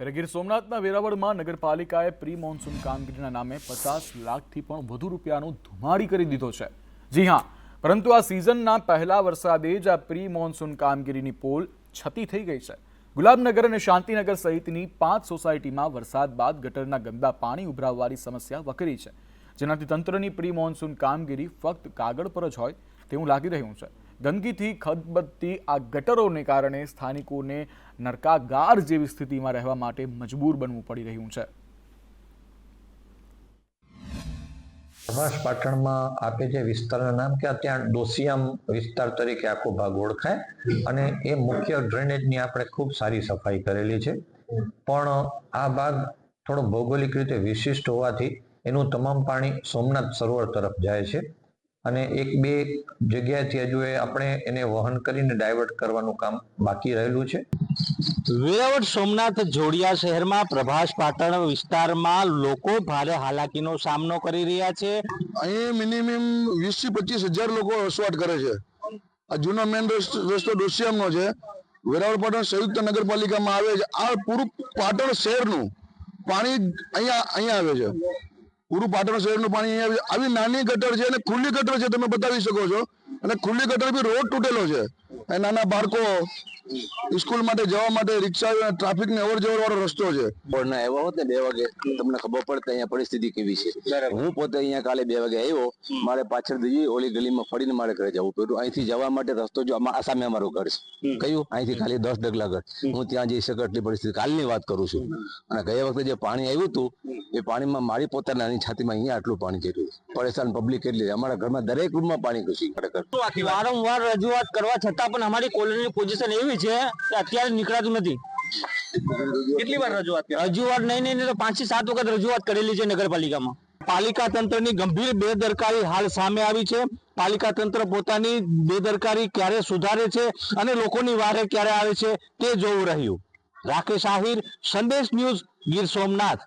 ત્યારે ગીર સોમનાથના વેરાવળમાં નગરપાલિકાએ પ્રી મોન્સૂન કામગીરીના નામે પચાસ લાખથી પણ વધુ રૂપિયાનો ધુમાડી કરી દીધો છે. જી હા, પરંતુ આ સિઝનના પહેલા વરસાદે જ આ પ્રી મોન્સૂન કામગીરીની પોલ છતી થઈ ગઈ છે. ગુલાબનગર અને શાંતિનગર સહિતની પાંચ સોસાયટીમાં વરસાદ બાદ ગટરના ગંદા પાણી ઉભરાવવાની સમસ્યા વકરી છે. જેનાથી તંત્રની પ્રી મોન્સૂન કામગીરી ફક્ત કાગળ પર જ હોય તેવું લાગી રહ્યું છે. ગંદકીથી ખદબદતી આ ગટરોને કારણે સ્થાનિકોને નરકાગાર જેવી સ્થિતિમાં રહેવા માટે મજબૂર બનવું પડી રહ્યું છે. પ્રભાસ પાટણમાં આપે જે વિસ્તારના નામ કે ત્યાં ડોસિયામ વિસ્તાર તરીકે આખો ભાગ ઓળખાય અને એ મુખ્ય ડ્રેનેજની આપણે ખૂબ સારી સફાઈ કરેલી છે. પણ આ ભાગ થોડો ભૌગોલિક રીતે વિશિષ્ટ હોવાથી એનું તમામ પાણી સોમનાથ સરોવર તરફ જાય છે. અને એક બે જગ્યાએથી હજુ એ આપણે એને વહન કરીને ડાયવર્ટ કરવાનું કામ બાકી રહેલું છે. વેરાવળ સોમનાથ જોડિયા શહેરમાં પ્રભાસ પાટણ વિસ્તારમાં લોકો ભારે હાલાકીનો સામનો કરી રહ્યા છે. અહીં મિનિમમ વીસથી પચીસ હજાર લોકો વસવાટ કરે છે. આ જૂનો મેન રસ્તો ડોસિયામનો છે. વેરાવળ પાટણ સંયુક્ત નગરપાલિકામાં આવે છે. આ પૂરું પાટણ શહેરનું પાણી અહીંયા અહીંયા આવે છે. પૂરું પાટણ શહેરનું પાણી અહીંયા આવે નાની ગટર છે અને ખુલ્લી ગટર છે, તમે બતાવી શકો છો. અને ખુલ્લી ગટર બી રોડ તૂટેલો છે. નાના બાળકો સ્કૂલ માટે જવા માટે રિક્ષા ટ્રાફિક ને અવર જવર વાળો રસ્તો છે. પણ એવા હોત ને બે વાગે તમને ખબર પડે અહીંયા પરિસ્થિતિ કેવી છે. હું પોતે અહીંયા કાલે બે વાગે આવ્યો. મારે પાછળ જઈ ઓલી ગલીમાં ફરીને મારે ઘરે જવું પડ્યું. અહીંથી જવા માટે રસ્તો જો સામે અમારું ઘર છે. કયું? અહીંથી ખાલી દસ ડગલા ઘર. હું ત્યાં જઈ શકે એટલી પરિસ્થિતિ. કાલની વાત કરું છું. અને ગયા વખતે જે પાણી આવ્યું હતું એ પાણીમાં મારી પોતાની નાની છાતીમાં અહીંયા આટલું પાણી જેટલું પરેશાન પબ્લિક એટલી અમારા ઘરમાં દરેક રૂમમાં પાણી ઘૂસી વારંવાર રજૂઆત કરવા છતાં પણ અમારી કોલોની પોઝિશન એવી છે કે અત્યારે નીકળાતું નથી. કેટલી વાર રજૂઆત રજૂઆત નહીં નહીં નહીં તો પાંચથી સાત વખત રજૂઆત કરેલી છે નગરપાલિકામાં. પાલિકા તંત્રની ગંભીર બેદરકારી હાલ સામે આવી છે. પાલિકા તંત્ર પોતાની બેદરકારી ક્યારે સુધારે છે અને લોકોની વારે ક્યારે આવે છે તે જોવું રહ્યું. રાકેશ આહિર સંદેશ ન્યૂઝ ગીર સોમનાથ.